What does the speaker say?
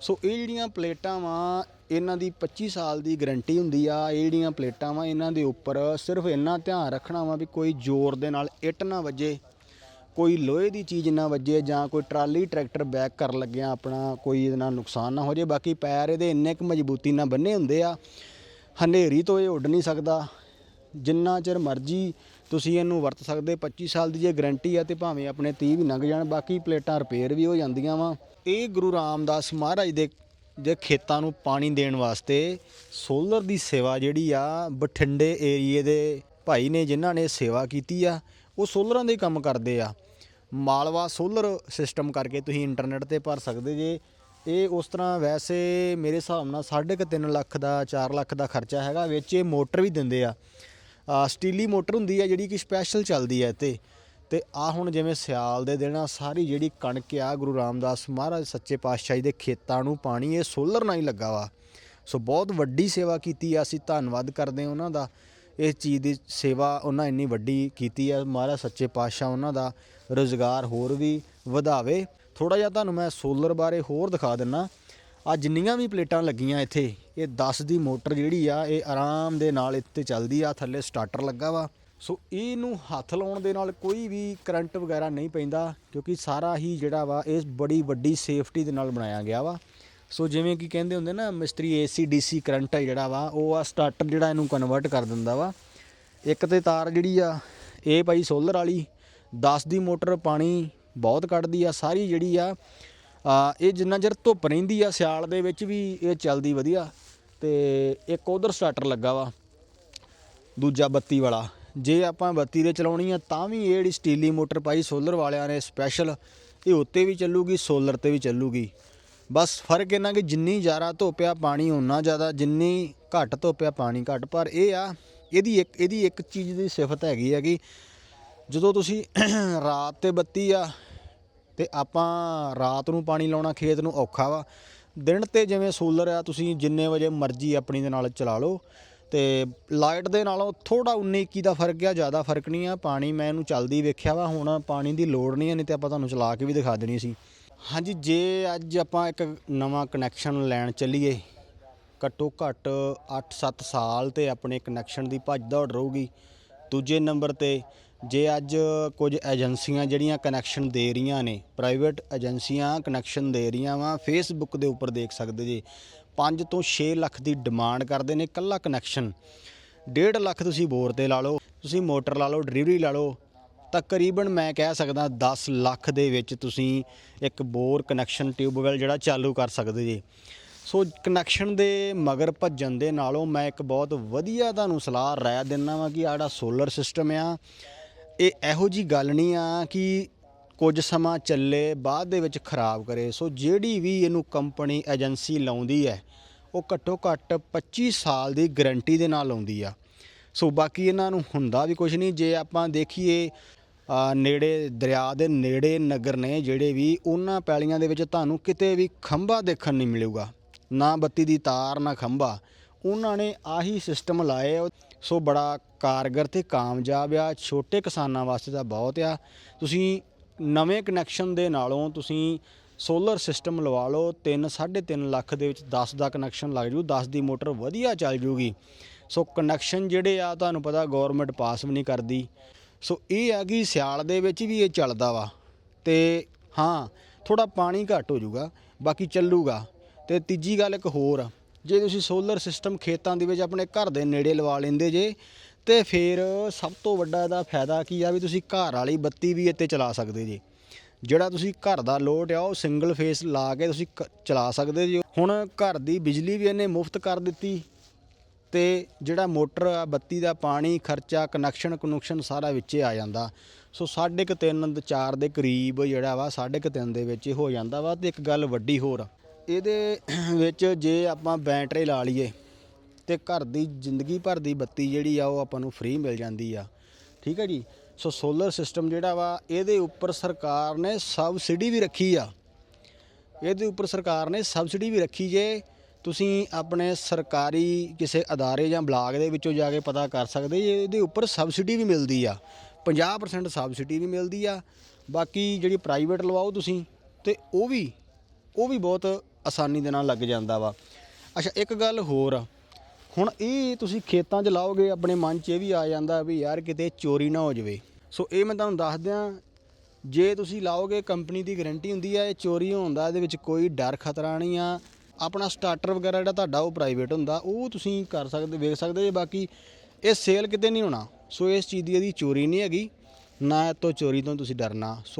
ਸੋ ਇਹ ਜਿਹੜੀਆਂ ਪਲੇਟਾਂ ਵਾ, ਇਹਨਾਂ ਦੀ 25 ਸਾਲ ਦੀ ਗਾਰੰਟੀ ਹੁੰਦੀ ਆ, ਇਹ ਜਿਹੜੀਆਂ ਪਲੇਟਾਂ ਵਾ, ਇਹਨਾਂ ਦੇ ਉੱਪਰ ਸਿਰਫ ਇੰਨਾ ਧਿਆਨ ਰੱਖਣਾ ਵਾ ਵੀ ਕੋਈ ਜ਼ੋਰ ਦੇ ਨਾਲ ਇੱਟ ਨਾ ਵੱਜੇ, ਕੋਈ ਲੋਹੇ ਦੀ ਚੀਜ਼ ਨਾ ਵੱਜੇ ਜਾਂ ਕੋਈ ਟਰਾਲੀ, ਟਰੈਕਟਰ ਬੈਕ ਕਰਨ ਲੱਗਿਆ ਆਪਣਾ ਕੋਈ ਇਹਦੇ ਨਾਲ ਨੁਕਸਾਨ ਨਾ ਹੋ ਜੇ। ਬਾਕੀ ਪੈਰ ਇਹਦੇ ਇੰਨੇ ਕੁ ਮਜ਼ਬੂਤੀ ਨਾਲ ਬੰਨੇ ਹੁੰਦੇ ਆ, ਹਨੇਰੀ ਤੋਂ ਇਹ ਉੱਡ ਨਹੀਂ ਸਕਦਾ। ਜਿੰਨਾ ਚਿਰ ਮਰਜ਼ੀ ਤੁਸੀਂ ਇਹਨੂੰ ਵਰਤ ਸਕਦੇ 25 ਸਾਲ ਦੀ ਜੇ ਗਾਰੰਟੀ ਆ ਤੇ ਭਾਵੇਂ ਆਪਣੇ 30 ਵੀ ਲੰਘ ਜਾਣ, ਬਾਕੀ ਪਲੇਟਾਂ ਰਿਪੇਅਰ ਵੀ ਹੋ ਜਾਂਦੀਆਂ ਵਾ। ਇਹ ਗੁਰੂ ਰਾਮਦਾਸ ਮਹਾਰਾਜ ਦੇ ਦੇ ਖੇਤਾਂ ਨੂੰ ਪਾਣੀ ਦੇਣ ਵਾਸਤੇ ਸੋਲਰ ਦੀ ਸੇਵਾ ਜਿਹੜੀ ਆ, ਬਠਿੰਡੇ ਏਰੀਏ ਦੇ ਭਾਈ ਨੇ ਜਿਨ੍ਹਾਂ ਨੇ ਸੇਵਾ ਕੀਤੀ ਆ, ਉਹ ਸੋਲਰਾਂ ਦੇ ਕੰਮ ਕਰਦੇ ਆ। ਮਾਲਵਾ ਸੋਲਰ ਸਿਸਟਮ ਕਰਕੇ ਤੁਸੀਂ ਇੰਟਰਨੈਟ ਤੇ ਭਰ ਸਕਦੇ ਜੇ। ਇਹ ਉਸ ਤਰ੍ਹਾਂ ਵੈਸੇ ਮੇਰੇ ਹਿਸਾਬ ਨਾਲ 3.5 ਲੱਖ ਦਾ 4 ਲੱਖ ਦਾ ਖਰਚਾ ਹੈਗਾ, ਵਿੱਚ ਇਹ ਮੋਟਰ ਵੀ ਦਿੰਦੇ ਆ। ਸਟੀਲੀ ਮੋਟਰ ਹੁੰਦੀ ਆ ਜਿਹੜੀ ਕਿ ਸਪੈਸ਼ਲ ਚੱਲਦੀ ਹੈ ਤੇ ਤੇ ਆ ਹੁਣ ਜਿਵੇਂ ਸਿਆਲ ਦੇ ਦਿਨ ਆ, ਸਾਰੀ ਜਿਹੜੀ ਕਣਕ ਆ, ਗੁਰੂ ਰਾਮਦਾਸ ਮਹਾਰਾਜ ਸੱਚੇ ਪਾਤਸ਼ਾਹ ਜੀ ਦੇ ਖੇਤਾਂ ਨੂੰ ਪਾਣੀ, ਇਹ ਸੋਲਰ ਨਾਲ ਹੀ ਲੱਗਾ ਵਾ। ਸੋ ਬਹੁਤ ਵੱਡੀ ਸੇਵਾ ਕੀਤੀ ਆ, ਅਸੀਂ ਧੰਨਵਾਦ ਕਰਦੇ ਹਾਂ ਉਹਨਾਂ ਦਾ। ਇਸ ਚੀਜ਼ ਦੀ ਸੇਵਾ ਉਹਨਾਂ ਇੰਨੀ ਵੱਡੀ ਕੀਤੀ ਆ, ਮਹਾਰਾਜ ਸੱਚੇ ਪਾਤਸ਼ਾਹ ਉਹਨਾਂ ਦਾ ਰੋਜ਼ਗਾਰ ਹੋਰ ਵੀ ਵਧਾਵੇ। ਥੋੜਾ ਜਿਹਾ ਤੁਹਾਨੂੰ ਮੈਂ ਸੋਲਰ ਬਾਰੇ ਹੋਰ ਦਿਖਾ ਦਿੰਨਾ। ਆ ਜਿੰਨੀਆਂ ਵੀ ਪਲੇਟਾਂ ਲੱਗੀਆਂ ਇੱਥੇ, ਇਹ 10 ਦੀ ਮੋਟਰ ਜਿਹੜੀ ਆ, ਇਹ ਆਰਾਮ ਦੇ ਨਾਲ ਇੱਥੇ ਚੱਲਦੀ ਆ, ਥੱਲੇ ਸਟਾਰਟਰ ਲੱਗਾ ਵਾ। ਸੋ ਇਹਨੂੰ ਹੱਥ ਲਾਉਣ ਦੇ ਨਾਲ ਕੋਈ ਵੀ ਕਰੰਟ ਵਗੈਰਾ ਨਹੀਂ ਪੈਂਦਾ, ਕਿਉਂਕਿ ਸਾਰਾ ਹੀ ਜਿਹੜਾ ਵਾ, ਇਹ ਬੜੀ ਵੱਡੀ ਸੇਫਟੀ ਦੇ ਨਾਲ ਬਣਾਇਆ ਗਿਆ ਵਾ। ਸੋ ਜਿਵੇਂ ਕਿ ਕਹਿੰਦੇ ਹੁੰਦੇ ਨਾ, ਮਿਸਤਰੀ ਏਸੀ ਡੀਸੀ ਕਰੰਟ ਹੈ ਜਿਹੜਾ ਵਾ, ਉਹ ਆ ਸਟਾਰਟਰ ਜਿਹੜਾ ਇਹਨੂੰ ਕਨਵਰਟ ਕਰ ਦਿੰਦਾ ਵਾ। ਇੱਕ ਤੇ ਤਾਰ ਜਿਹੜੀ ਆ ਇਹ ਭਾਈ ਸੋਲਰ ਵਾਲੀ 10 ਦੀ ਮੋਟਰ ਪਾਣੀ ਬਹੁਤ ਕੱਢਦੀ ਆ, ਸਾਰੀ ਜਿਹੜੀ ਆ ਇਹ ਜਿੰਨਾ ਚਿਰ ਧੁੱਪ ਰਹਿੰਦੀ ਆ, ਸਿਆਲ ਦੇ ਵਿੱਚ ਵੀ ਇਹ ਚੱਲਦੀ ਵਧੀਆ। ਤੇ ਇੱਕ ਉਧਰ ਸਟਾਰਟਰ ਲੱਗਾ ਵਾ, ਦੂਜਾ ਬੱਤੀ ਵਾਲਾ। ਜੇ ਆਪਾਂ ਬੱਤੀ ਦੇ ਚਲਾਉਣੀ ਆ, ਤਾਂ ਵੀ ਇਹ ਜਿਹੜੀ ਸਟੀਲੀ ਮੋਟਰ ਪਾਈ ਸੋਲਰ ਵਾਲਿਆਂ ਨੇ ਸਪੈਸ਼ਲ ਇਹ ਉੱਤੇ ਵੀ ਚੱਲੂਗੀ ਸੋਲਰ ਤੇ ਵੀ ਚੱਲੂਗੀ। ਬਸ ਫ਼ਰਕ ਇਹਨਾਂ ਕਿ ਜਿੰਨੀ ਜ਼ਿਆਦਾ ਧੁੱਪਿਆ ਪਾਣੀ ਉਨਾ ਜ਼ਿਆਦਾ, ਜਿੰਨੀ ਘੱਟ ਧੁੱਪਿਆ ਪਾਣੀ, ਘੱਟ। ਪਰ ਇਹ ਆ, ਇਹਦੀ ਇੱਕ ਇਹਦੀ ਇੱਕ ਚੀਜ਼ ਦੀ ਸਿਫਤ ਹੈਗੀ ਆ ਕਿ ਜਦੋਂ ਤੁਸੀਂ ਰਾਤ ਤੇ ਬੱਤੀ ਆ, ਤੇ ਆਪਾਂ ਰਾਤ ਨੂੰ ਪਾਣੀ ਲਾਉਣਾ, ਖੇਤ ਨੂੰ ਔਖਾ ਵਾ, ਦਿਨ ਤੇ ਜਿਵੇਂ ਸੋਲਰ ਆ, ਤੁਸੀਂ ਜਿੰਨੇ ਵਜੇ ਮਰਜ਼ੀ ਆਪਣੀ ਦੇ ਨਾਲ ਚਲਾ ਲਓ। ਤੇ ਲਾਈਟ ਦੇ ਨਾਲੋਂ ਥੋੜਾ 19 21 ਦਾ ਫ਼ਰਕ ਆ, ਜ਼ਿਆਦਾ ਫ਼ਰਕ ਨਹੀਂ ਆ। ਪਾਣੀ ਮੈਂ ਇਹਨੂੰ ਚੱਲਦੀ ਵੇਖਿਆ ਵਾ, ਹੁਣ ਪਾਣੀ ਦੀ ਲੋੜ ਨਹੀਂ ਹੈ ਨਹੀਂ ਤੇ ਆਪਾਂ ਤੁਹਾਨੂੰ ਚਲਾ ਕੇ ਵੀ ਦਿਖਾ ਦੇਣੀ ਸੀ। ਹਾਂਜੀ, ਜੇ ਅੱਜ ਆਪਾਂ ਇੱਕ ਨਵਾਂ ਕਨੈਕਸ਼ਨ ਲੈਣ ਚੱਲੀਏ, ਘੱਟੋ ਘੱਟ 8-7 ਸਾਲ ਤੇ ਆਪਣੇ ਕਨੈਕਸ਼ਨ ਦੀ ਭੱਜ ਦੌੜ ਰਹੂਗੀ। ਦੂਜੇ ਨੰਬਰ ਤੇ, ਜੇ ਅੱਜ ਕੁਝ ਏਜੰਸੀਆਂ ਜਿਹੜੀਆਂ ਕਨੈਕਸ਼ਨ ਦੇ ਰਹੀਆਂ ਨੇ ਪ੍ਰਾਈਵੇਟ ਏਜੰਸੀਆਂ ਕਨੈਕਸ਼ਨ ਦੇ ਰਹੀਆਂ ਵਾ ਫੇਸਬੁੱਕ ਦੇ ਉੱਪਰ ਦੇਖ ਸਕਦੇ ਜੀ। 5 ਤੋਂ 6 ਲੱਖ ਦੀ ਡਿਮਾਂਡ ਕਰਦੇ ਨੇ ਕੱਲਾ ਕਨੈਕਸ਼ਨ 1.5 ਲੱਖ ਤੁਸੀਂ ਬੋਰ ਤੇ ਲਾ ਲਓ, ਤੁਸੀਂ ਮੋਟਰ ਲਾ ਲਓ, ਡਿਲੀਵਰੀ ਲਾ ਲਓ ਤਕਰੀਬਨ ਮੈਂ ਕਹਿ ਸਕਦਾ 10 ਲੱਖ ਦੇ ਵਿੱਚ ਤੁਸੀਂ ਇੱਕ ਬੋਰ ਕਨੈਕਸ਼ਨ ਟਿਊਬਵੈਲ ਜਿਹੜਾ ਚਾਲੂ ਕਰ ਸਕਦੇ ਜੀ। ਸੋ ਕਨੈਕਸ਼ਨ ਦੇ ਮਗਰ ਭੱਜਣ ਦੇ ਨਾਲੋਂ ਮੈਂ ਇੱਕ ਬਹੁਤ ਵਧੀਆ ਤੁਹਾਨੂੰ ਸਲਾਹ ਰਾਇ ਦਿੰਦਾ ਵਾਂ ਕਿ ਆਹ ਸੋਲਰ ਸਿਸਟਮ ਆ, ਇਹ ਇਹੋ ਜੀ ਗੱਲ ਨਹੀਂ ਆ ਕਿ ਕੁਝ ਸਮਾਂ ਚੱਲੇ, ਬਾਅਦ ਦੇ ਵਿੱਚ ਖਰਾਬ ਕਰੇ। ਸੋ ਜਿਹੜੀ ਵੀ ਇਹਨੂੰ ਕੰਪਨੀ ਏਜੰਸੀ ਲਾਉਂਦੀ ਹੈ, ਉਹ ਘੱਟੋ ਘੱਟ 25 ਸਾਲ ਦੀ ਗਾਰੰਟੀ ਦੇ ਨਾਲ ਲਾਉਂਦੀ ਆ। ਸੋ ਬਾਕੀ ਇਹਨਾਂ ਨੂੰ ਹੁੰਦਾ ਵੀ ਕੁਝ ਨਹੀਂ। ਜੇ ਆਪਾਂ ਦੇਖੀਏ ਨੇੜੇ, ਦਰਿਆ ਦੇ ਨੇੜੇ ਨਗਰ ਨੇ ਜਿਹੜੇ ਵੀ, ਉਹਨਾਂ ਪੈਲੀਆਂ ਦੇ ਵਿੱਚ ਤੁਹਾਨੂੰ ਕਿਤੇ ਵੀ ਖੰਭਾ ਦੇਖਣ ਨਹੀਂ ਮਿਲੂਗਾ। ਨਾ ਬੱਤੀ ਦੀ ਤਾਰ, ਨਾ ਖੰਭਾ। ਉਹਨਾਂ ਨੇ ਆਹੀ ਸਿਸਟਮ ਲਾਏ ਸੋ ਬੜਾ ਕਾਰਗਰ ਤੇ ਕਾਮਯਾਬ ਆ। ਛੋਟੇ ਕਿਸਾਨਾਂ ਵਾਸਤੇ ਤਾਂ ਬਹੁਤ ਆ। ਤੁਸੀਂ ਨਵੇਂ ਕਨੈਕਸ਼ਨ ਦੇ ਨਾਲੋਂ ਤੁਸੀਂ ਸੋਲਰ ਸਿਸਟਮ ਲਵਾ ਲਓ 3 3.5 ਲੱਖ ਦੇ ਵਿੱਚ 10 ਦਾ ਕਨੈਕਸ਼ਨ ਲੱਗ ਜੂ 10 ਦੀ ਮੋਟਰ ਵਧੀਆ ਚੱਲ ਜੂਗੀ। ਸੋ ਕਨੈਕਸ਼ਨ ਜਿਹੜੇ ਆ ਤੁਹਾਨੂੰ ਪਤਾ ਗਵਰਨਮੈਂਟ ਪਾਸ ਵੀ ਨਹੀਂ ਕਰਦੀ। ਸੋ ਇਹ ਆ ਕਿ ਸਿਆਲ ਦੇ ਵਿੱਚ ਵੀ ਇਹ ਚੱਲਦਾ ਵਾ ਤੇ ਹਾਂ ਥੋੜਾ ਪਾਣੀ ਘੱਟ ਹੋ ਜਾਊਗਾ ਬਾਕੀ ਚੱਲੂਗਾ। ਤੇ ਤੀਜੀ ਗੱਲ ਇੱਕ ਹੋਰ ਜੇ ਤੁਸੀਂ ਸੋਲਰ ਸਿਸਟਮ ਖੇਤਾਂ ਦੇ ਵਿੱਚ ਆਪਣੇ ਘਰ ਦੇ ਨੇੜੇ ਲਵਾ ਲੈਂਦੇ ਜੇ ਤੇ ਫਿਰ ਸਭ ਤੋਂ ਵੱਡਾ ਇਹਦਾ ਫਾਇਦਾ ਕੀ ਆ ਵੀ ਤੁਸੀਂ ਘਰ ਵਾਲੀ ਬੱਤੀ ਵੀ ਇੱਥੇ ਚਲਾ ਸਕਦੇ ਜੀ। ਜਿਹੜਾ ਤੁਸੀਂ ਘਰ ਦਾ ਲੋਡ ਆ, ਉਹ ਸਿੰਗਲ ਫੇਸ ਲਾ ਕੇ ਤੁਸੀਂ ਕ- ਚਲਾ ਸਕਦੇ ਜੀ। ਹੁਣ ਘਰ ਦੀ ਬਿਜਲੀ ਵੀ ਇਹਨੇ ਮੁਫਤ ਕਰ ਦਿੱਤੀ ਤੇ ਜਿਹੜਾ ਮੋਟਰ ਆ, ਬੱਤੀ ਦਾ ਪਾਣੀ, ਖਰਚਾ ਕਨੈਕਸ਼ਨ ਕਨੈਕਸ਼ਨ ਸਾਰਾ ਵਿੱਚੇ ਆ ਜਾਂਦਾ। ਸੋ ਸਾਢੇ ਕੁ ਤਿੰਨ 4 ਦੇ ਕਰੀਬ ਜਿਹੜਾ ਵਾ, ਸਾਢੇ ਕੁ ਤਿੰਨ ਦੇ ਵਿੱਚ ਹੋ ਜਾਂਦਾ ਵਾ ਤੇ ਇੱਕ ਗੱਲ ਵੱਡੀ ਹੋਰ ਇਹਦੇ ਵਿੱਚ ਜੇ ਆਪਾਂ ਬੈਟਰੀ ਲਾ ਲਈਏ ਤੇ ਘਰ ਦੀ ਜ਼ਿੰਦਗੀ ਭਰ ਦੀ ਬੱਤੀ ਜਿਹੜੀ ਆ ਉਹ ਆਪਾਂ ਨੂੰ ਫ੍ਰੀ ਮਿਲ ਜਾਂਦੀ ਆ। ਠੀਕ ਹੈ ਜੀ? ਸੋ ਸੋਲਰ ਸਿਸਟਮ ਜਿਹੜਾ ਵਾ, ਇਹਦੇ ਉੱਪਰ ਸਰਕਾਰ ਨੇ ਸਬਸਿਡੀ ਵੀ ਰੱਖੀ ਆ। ਇਹਦੇ ਉੱਪਰ ਸਰਕਾਰ ਨੇ ਸਬਸਿਡੀ ਵੀ ਰੱਖੀ ਜੇ ਤੁਸੀਂ ਆਪਣੇ ਸਰਕਾਰੀ ਕਿਸੇ ਅਦਾਰੇ ਜਾਂ ਬਲਾਕ ਦੇ ਵਿੱਚੋਂ ਜਾ ਕੇ ਪਤਾ ਕਰ ਸਕਦੇ ਜੇ, ਇਹਦੇ ਉੱਪਰ ਸਬਸਿਡੀ ਵੀ ਮਿਲਦੀ ਆ। 50% ਸਬਸਿਡੀ ਵੀ ਮਿਲਦੀ ਆ। ਬਾਕੀ ਜਿਹੜੀ ਪ੍ਰਾਈਵੇਟ ਲਵਾਓ ਤੁਸੀਂ, ਤੇ ਉਹ ਵੀ ਉਹ ਵੀ ਬਹੁਤ ਆਸਾਨੀ ਦੇ ਨਾਲ ਲੱਗ ਜਾਂਦਾ ਵਾ। ਅੱਛਾ, ਇੱਕ ਗੱਲ ਹੋਰ ਆ। ਹੁਣ ਇਹ ਤੁਸੀਂ ਖੇਤਾਂ 'ਚ ਲਾਓਗੇ, ਆਪਣੇ ਮਨ 'ਚ ਇਹ ਵੀ ਆ ਜਾਂਦਾ ਵੀ ਯਾਰ ਕਿਤੇ ਚੋਰੀ ਨਾ ਹੋ ਜਾਵੇ। ਸੋ ਇਹ ਮੈਂ ਤੁਹਾਨੂੰ ਦੱਸ ਦਿਆਂ, ਜੇ ਤੁਸੀਂ ਲਾਓਗੇ ਕੰਪਨੀ ਦੀ ਗਾਰੰਟੀ ਹੁੰਦੀ ਆ, ਇਹ ਚੋਰੀ ਹੋਣ ਦਾ, ਇਹਦੇ ਵਿੱਚ ਕੋਈ ਡਰ ਖਤਰਾ ਨਹੀਂ ਆ। ਆਪਣਾ ਸਟਾਰਟਰ ਵਗੈਰਾ ਜਿਹੜਾ ਤੁਹਾਡਾ ਉਹ ਪ੍ਰਾਈਵੇਟ ਹੁੰਦਾ, ਉਹ ਤੁਸੀਂ ਕਰ ਸਕਦੇ, ਵੇਖ ਸਕਦੇ ਜੇ, ਬਾਕੀ ਇਹ ਸੇਲ ਕਿਤੇ ਨਹੀਂ ਹੋਣਾ। ਸੋ ਇਸ ਚੀਜ਼ ਦੀ ਇਹਦੀ ਚੋਰੀ ਨਹੀਂ ਹੈਗੀ, ਨਾ ਇਹ ਤੋਂ ਚੋਰੀ ਤੋਂ ਤੁਸੀਂ ਡਰਨਾ। ਸੋ